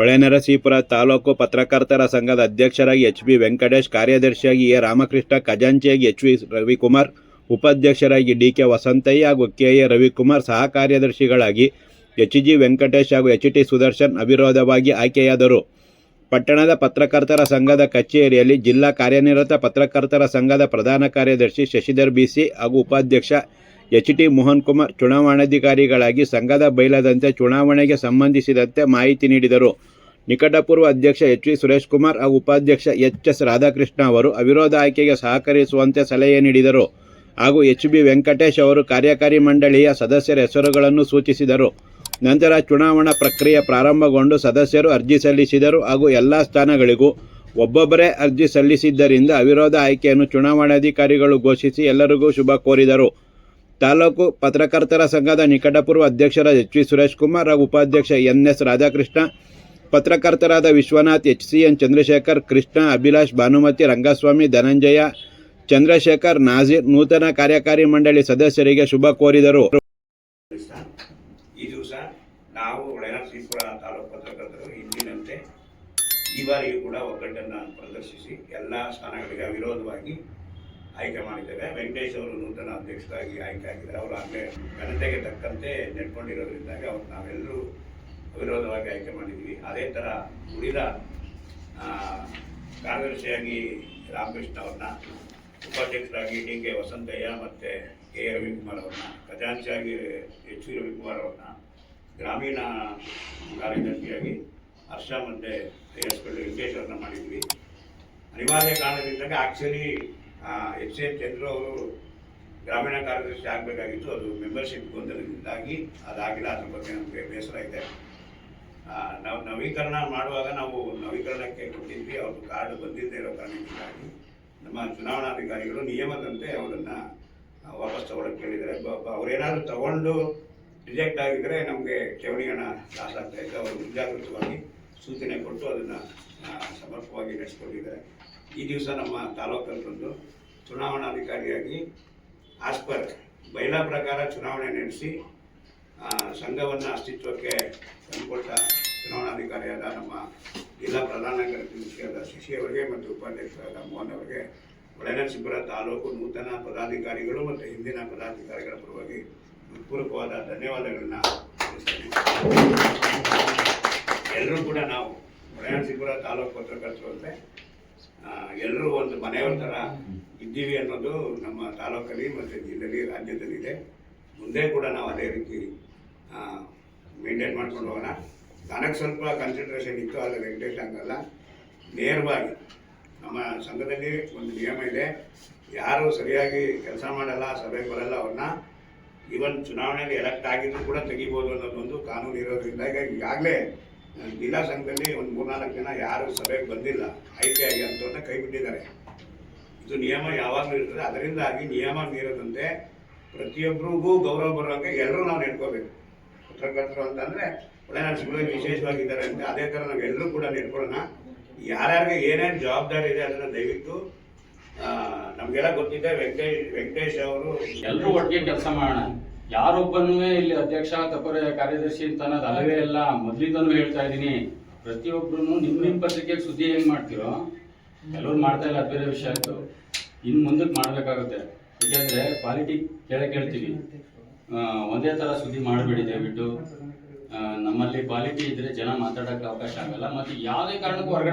ಹೊಳೆನರಸೀಪುರ ತಾಲೂಕು ಪತ್ರಕರ್ತರ ಸಂಘದ ಅಧ್ಯಕ್ಷರಾಗಿ ಎಚ್ ಬಿ ವೆಂಕಟೇಶ್, ಕಾರ್ಯದರ್ಶಿಯಾಗಿ ಎ ರಾಮಕೃಷ್ಣ, ಖಜಾಂಚಿಯಾಗಿ ಎಚ್ ವಿ ರವಿಕುಮಾರ್, ಉಪಾಧ್ಯಕ್ಷರಾಗಿ ಡಿ ಕೆ ವಸಂತಯ್ಯ ಹಾಗೂ ಕೆ ಎ ರವಿಕುಮಾರ್ ಸಹ ಕಾರ್ಯದರ್ಶಿಗಳಾಗಿ ಎಚ್ ಜಿ ವೆಂಕಟೇಶ್ ಹಾಗೂ ಎಚ್ ಟಿ ಸುದರ್ಶನ್ ಅವಿರೋಧವಾಗಿ ಆಯ್ಕೆಯಾದರು. ಪಟ್ಟಣದ ಪತ್ರಕರ್ತರ ಸಂಘದ ಕಚೇರಿಯಲ್ಲಿ ಜಿಲ್ಲಾ ಕಾರ್ಯನಿರತ ಪತ್ರಕರ್ತರ ಸಂಘದ ಪ್ರಧಾನ ಕಾರ್ಯದರ್ಶಿ ಶಶಿಧರ್ ಬಿಸಿ ಹಾಗೂ ಉಪಾಧ್ಯಕ್ಷ ಎಚ್ ಟಿ ಮೋಹನ್ ಕುಮಾರ್ ಚುನಾವಣಾಧಿಕಾರಿಗಳಾಗಿ ಸಂಘದ ಬೈಲದಂತೆ ಚುನಾವಣೆಗೆ ಸಂಬಂಧಿಸಿದಂತೆ ಮಾಹಿತಿ ನೀಡಿದರು. ನಿಕಟಪೂರ್ವ ಅಧ್ಯಕ್ಷ ಎಚ್ ವಿ ಸುರೇಶ್ ಕುಮಾರ್ ಹಾಗೂ ಉಪಾಧ್ಯಕ್ಷ ಎಚ್ ಎಸ್ ರಾಧಾಕೃಷ್ಣ ಅವರು ಅವಿರೋಧ ಆಯ್ಕೆಗೆ ಸಹಕರಿಸುವಂತೆ ಸಲಹೆ ನೀಡಿದರು. ಹಾಗೂ ಎಚ್ ಬಿ ವೆಂಕಟೇಶ್ ಅವರು ಕಾರ್ಯಕಾರಿ ಮಂಡಳಿಯ ಸದಸ್ಯರ ಹೆಸರುಗಳನ್ನು ಸೂಚಿಸಿದರು. ನಂತರ ಚುನಾವಣಾ ಪ್ರಕ್ರಿಯೆ ಪ್ರಾರಂಭಗೊಂಡು ಸದಸ್ಯರು ಅರ್ಜಿ ಸಲ್ಲಿಸಿದರು. ಹಾಗೂ ಎಲ್ಲ ಸ್ಥಾನಗಳಿಗೂ ಒಬ್ಬೊಬ್ಬರೇ ಅರ್ಜಿ ಸಲ್ಲಿಸಿದ್ದರಿಂದ ಅವಿರೋಧ ಆಯ್ಕೆಯನ್ನು ಚುನಾವಣಾಧಿಕಾರಿಗಳು ಘೋಷಿಸಿ ಎಲ್ಲರಿಗೂ ಶುಭ ಕೋರಿದರು. ತಾಲೂಕು ಪತ್ರಕರ್ತರ ಸಂಘದ ನಿಕಟಪೂರ್ವ ಅಧ್ಯಕ್ಷರ ಎಚ್ ವಿ ಸುರೇಶ್ ಕುಮಾರ್ ಹಾಗೂ ಉಪಾಧ್ಯಕ್ಷ N S Radhakrishna, ಪತ್ರಕರ್ತರಾದ Vishwanath, H C N Chandrashekar, Krishna, Abhilash, Bhanumathi, Rangaswamy, Dhananjaya, Chandrashekar Nazir ನೂತನ ಕಾರ್ಯಕಾರಿ ಮಂಡಳಿ ಸದಸ್ಯರಿಗೆ ಶುಭ ಕೋರಿದರು. ಈ ಬಾರಿಯೂ ಕೂಡ ಒಗ್ಗಟ್ಟನ್ನು ಪ್ರದರ್ಶಿಸಿ ಎಲ್ಲ ಸ್ಥಾನಗಳಿಗೆ ಅವಿರೋಧವಾಗಿ ಆಯ್ಕೆ ಮಾಡಿದ್ದೇವೆ ವೆಂಕಟೇಶ್ ಅವರು ನೂತನ ಅಧ್ಯಕ್ಷರಾಗಿ ಆಯ್ಕೆ ಆಗಿದ್ದಾರೆ. ಅವರು ಆಗಲೇ ಘನತೆಗೆ ತಕ್ಕಂತೆ ನೆಟ್ಕೊಂಡಿರೋದ್ರಿಂದಾಗಿ ಅವ್ರು ನಾವೆಲ್ಲರೂ ಅವಿರೋಧವಾಗಿ ಆಯ್ಕೆ ಮಾಡಿದ್ವಿ ಅದೇ ಥರ ಉಳಿದ ಕಾರ್ಯದರ್ಶಿಯಾಗಿ ರಾಮಕೃಷ್ಣ ಅವ್ರನ್ನ, ಉಪಾಧ್ಯಕ್ಷರಾಗಿ ಡಿ ಕೆ ವಸಂತಯ್ಯ ಮತ್ತು ಕೆ ರವಿಕುಮಾರ್ ಅವ್ರನ್ನ, ಖಜಾಂಚಿಯಾಗಿ ಎಚ್ ವಿ ರವಿಕುಮಾರ್ ಅವ್ರನ್ನ, ಗ್ರಾಮೀಣ ಕಾರ್ಯದರ್ಶಿಯಾಗಿ ಹರ್ಷ ಮತ್ತು ಎಸ್ ವೆಂಕಟೇಶ್ ಅವ್ರನ್ನ ಮಾಡಿದ್ವಿ ಅನಿವಾರ್ಯ ಕಾರಣದಿಂದಾಗಿ ಆ್ಯಕ್ಚುಲಿ ಎಚ್ ಎನ್ ಚಂದ್ರು ಅವರು ಗ್ರಾಮೀಣ ಕಾರ್ಯದರ್ಶಿ ಆಗಬೇಕಾಗಿತ್ತು. ಅದು ಮೆಂಬರ್ಶಿಪ್ ಗೊಂದಲದಿಂದಾಗಿ ಅದಾಗಿಲ್ಲ. ಅದ್ರ ಬಗ್ಗೆ ನಮಗೆ ಬೇಸರ ಇದೆ. ನಾವು ನವೀಕರಣ ಮಾಡುವಾಗ ನಾವು ನವೀಕರಣಕ್ಕೆ ಕೊಟ್ಟಿದ್ವಿ. ಅವ್ರದ್ದು ಕಾರ್ಡ್ ಬಂದಿದ್ದೇ ಇರೋ ಕಾರಣದಿಂದಾಗಿ ನಮ್ಮ ಚುನಾವಣಾಧಿಕಾರಿಗಳು ನಿಯಮದಂತೆ ಅವರನ್ನು ವಾಪಸ್ ತಗೊಳಕ್ಕೆ ಬ- ಅವ್ರೇನಾದ್ರು ತಗೊಂಡು ರಿಜೆಕ್ಟ್ ಆಗಿದ್ದರೆ ನಮಗೆ ಠೇವಣಿ ಹಣ ಲಾಸ್ ಆಗ್ತಾ ಇದೆ ಅವರು ಮುಂಜಾಗೃತವಾಗಿ ಸೂಚನೆ ಕೊಟ್ಟು ಅದನ್ನು ಸಮರ್ಪಕವಾಗಿ ನಡೆಸ್ಕೊಂಡಿದ್ದಾರೆ. ಈ ದಿವಸ ನಮ್ಮ ತಾಲೂಕಲ್ಲಿ ಬಂದು ಚುನಾವಣಾಧಿಕಾರಿಯಾಗಿ ಆಸ್ಪರ್ ಬಯಲಾ ಪ್ರಕಾರ ಚುನಾವಣೆ ನಡೆಸಿ ಸಂಘವನ್ನು ಅಸ್ತಿತ್ವಕ್ಕೆ ತಂದುಕೊಟ್ಟ ಚುನಾವಣಾಧಿಕಾರಿಯಾದ ನಮ್ಮ ಜಿಲ್ಲಾ ಪ್ರಧಾನ ಕಾರ್ಯದರ್ಶಿಯಾದ ಶಿಶಿಯವರಿಗೆ ಮತ್ತು ಉಪಾಧ್ಯಕ್ಷರಾದ ಮೋಹನ್ ಅವರಿಗೆ ಒಳನರಸೀಪುರ ತಾಲೂಕು ನೂತನ ಪದಾಧಿಕಾರಿಗಳು ಮತ್ತು ಹಿಂದಿನ ಪದಾಧಿಕಾರಿಗಳ ಪರವಾಗಿ ಹೃತ್ಪೂರ್ವಕವಾದ ಧನ್ಯವಾದಗಳನ್ನು ಎಲ್ಲರೂ ಕೂಡ ನಾವು ಒಳನರಸೀಪುರ ತಾಲೂಕು ಪತ್ರಕರ್ತರಂತೆ ಎಲ್ಲರೂ ಒಂದು ಮನೆಯವರ ಥರ ಇದ್ದೀವಿ ಅನ್ನೋದು ನಮ್ಮ ತಾಲೂಕಲ್ಲಿ ಮತ್ತು ಜಿಲ್ಲೆಯಲ್ಲಿ ರಾಜ್ಯದಲ್ಲಿದೆ. ಮುಂದೆ ಕೂಡ ನಾವು ಅದೇ ರೀತಿ ಮೇಂಟೈನ್ ಮಾಡ್ಕೊಂಡು ಹೋಗೋಣ. ನನಗೆ ಸ್ವಲ್ಪ ಕನ್ಸಿಡ್ರೇಷನ್ ಇತ್ತು, ಆದರೆ ವೆಂಕಟೇಶ್ ಹಂಗಲ್ಲ. ನೇರವಾಗಿ ನಮ್ಮ ಸಂಘದಲ್ಲಿ ಒಂದು ನಿಯಮ ಇದೆ. ಯಾರು ಸರಿಯಾಗಿ ಕೆಲಸ ಮಾಡಲ್ಲ, ಸಭೆಗೆ ಬರಲ್ಲ ಅವ್ರನ್ನ, ಈವನ್ ಚುನಾವಣೆಯಲ್ಲಿ ಎಲೆಕ್ಟ್ ಆಗಿದ್ರು ಕೂಡ ತೆಗಿಬೋದು ಅನ್ನೋದೊಂದು ಕಾನೂನು ಇರೋದ್ರಿಂದ. ಈಗ ಈಗಾಗಲೇ ಜಿಲ್ಲಾ ಸಂಘದಲ್ಲಿ ಒಂದು ಮೂರ್ನಾಲ್ಕು ಜನ ಯಾರು ಸಭೆಗೆ ಬಂದಿಲ್ಲ ಐಕೆ ಅಂತ ಕೈ ಬಿಟ್ಟಿದ್ದಾರೆ. ಇದು ನಿಯಮ ಯಾವಾಗಲೂ ಇರ್ತದೆ. ಅದರಿಂದಾಗಿ ನಿಯಮ ಮೀರದಂತೆ ಪ್ರತಿಯೊಬ್ಬರಿಗೂ ಗೌರವ ಬರುವಂಗೆ ಎಲ್ಲರೂ ನಾವು ನೆಡ್ಕೋಬೇಕು. ಪತ್ರಕರ್ತರು ಅಂತಂದರೆ ಒಳ್ಳೆ ನಾನು ಸಿಬ್ಬಂದಿ ವಿಶೇಷವಾಗಿದ್ದಾರೆ ಅಂತ ಅದೇ ಥರ ನಾವು ಎಲ್ಲರೂ ಕೂಡ ನೆಡ್ಕೊಳ್ಳೋಣ. ಯಾರ್ಯಾರಿಗೆ ಏನೇನು ಜವಾಬ್ದಾರಿ ಇದೆ ಅದನ್ನು ದಯವಿಟ್ಟು ನಮಗೆಲ್ಲ ಗೊತ್ತಿದೆ. ವೆಂಕಟೇಶ್ ವೆಂಕಟೇಶ್ ಅವರು ಎಲ್ಲರೂ ಒಟ್ಟಿಗೆ ಕೆಲಸ ಮಾಡೋಣ. ಯಾರೊಬ್ಬನೂ ಇಲ್ಲಿ ಅಧ್ಯಕ್ಷ ತಪ್ಪರೆ ಕಾರ್ಯದರ್ಶಿ ಅಂತ ಅನ್ನೋದು ಅಲ್ಲವೇ ಇಲ್ಲ. ಮೊದ್ಲಿಂದನೂ ಹೇಳ್ತಾ ಇದ್ದೀನಿ. ಪ್ರತಿಯೊಬ್ಬರು ನಿಮ್ ನಿಮ್ ಪತ್ರಿಕೆಗೆ ಸುದ್ದಿ ಹೆಂಗ್ ಮಾಡ್ತೀರೋ ಎಲ್ಲರೂ ಮಾಡ್ತಾ ಇಲ್ಲ ಅದು ಬೇರೆ ವಿಷಯ ಆಯ್ತು. ಇನ್ ಮುಂದಕ್ಕೆ ಮಾಡ್ಬೇಕಾಗುತ್ತೆ. ಯಾಕಂದ್ರೆ ಕ್ವಾಲಿಟಿ ಕೇಳ ಕೇಳ್ತೀವಿ. ಆ, ಒಂದೇ ತರ ಸುದ್ದಿ ಮಾಡಬೇಡಿ ದಯವಿಟ್ಟು. ನಮ್ಮಲ್ಲಿ ಕ್ವಾಲಿಟಿ ಇದ್ರೆ ಜನ ಮಾತಾಡಕ್ಕೆ ಅವಕಾಶ ಆಗಲ್ಲ. ಮತ್ತೆ ಯಾವುದೇ ಕಾರಣಕ್ಕೂ ಹೊರಗಡೆ